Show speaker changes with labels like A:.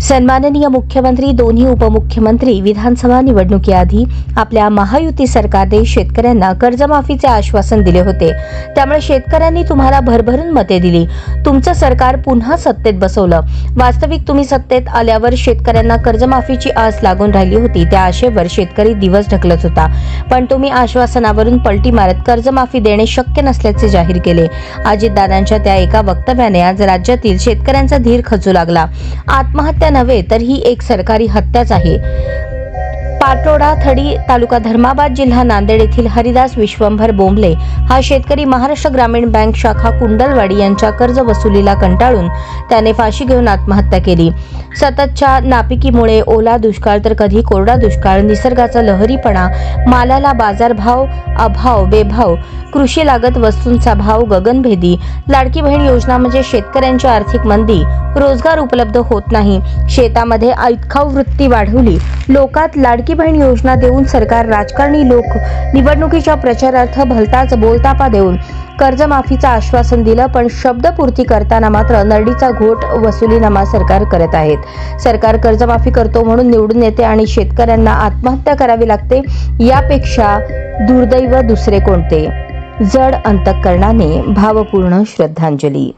A: सन्माननीय मुख्यमंत्री दोन्ही उपमुख्यमंत्री विधानसभा निवडणुकीआधी आपल्या महायुती सरकारने शेतकऱ्यांना कर्जमाफीचे आश्वासन दिले होते. त्यामुळे शेतकऱ्यांनी तुम्हाला भरभरून मते दिली. तुमचं सरकार पुन्हा सत्तेत बसवलं. वास्तविक तुम्ही सत्तेत आल्यावर शेतकऱ्यांना कर्जमाफीची आस लागून राहिली होती. त्या आशेवर शेतकरी दिवस ढकलत होता. पण तुम्ही आश्वासनावरून पलटी मारत कर्जमाफी देणे शक्य नसल्याचे जाहीर केले. अजितदादांच्या त्या एका वक्तव्याने आज राज्यातील शेतकऱ्यांचा धीर खचू लागला. आत्महत्या नव्हे तर ही एक सरकारी हत्याच आहे. पाटोडा थडी तालुका धर्माबाद जिल्हा नांदेड येथील हरिदास विश्वंभर बोंबले हा शेतकरी महाराष्ट्र ग्रामीण बँक शाखा कुंडलवाडी यांच्या कर्ज वसुलीला कंटाळून त्याने फाशी घेऊन आत्महत्या केली. सततच्या नापिकीमुळे ओला दुष्काळ तर कधी कोरडा दुष्काळ निसर्गाचा लहरीपणा मालाला बाजारभाव अभाव बेभाव कृषी लागत वस्तूंचा भाव गगनभेदी लाडकी बहीण योजना म्हणजे शेतकऱ्यांची आर्थिक मंदी रोजगार उपलब्ध होत नाही शेतामध्ये ऐतखाव वृत्ती वाढवली लोकात लाडकी बहीण योजना देऊन सरकार राजकारणी लोक निवडणुकीच्या प्रचारार्थ भलताच बोलतापा देऊन कर्जमाफीचं आश्वासन दिलं पण शब्दपूर्ती करताना मात्र नरडीचा घोट वसुलीनामा सरकार करत आहेत. सरकार कर्जमाफी करतो म्हणून निवडून येते आणि शेतकऱ्यांना आत्महत्या करावी लागते यापेक्षा दुर्दैव दुसरे कोणते? जड अंतकरणाने भावपूर्ण श्रद्धांजली.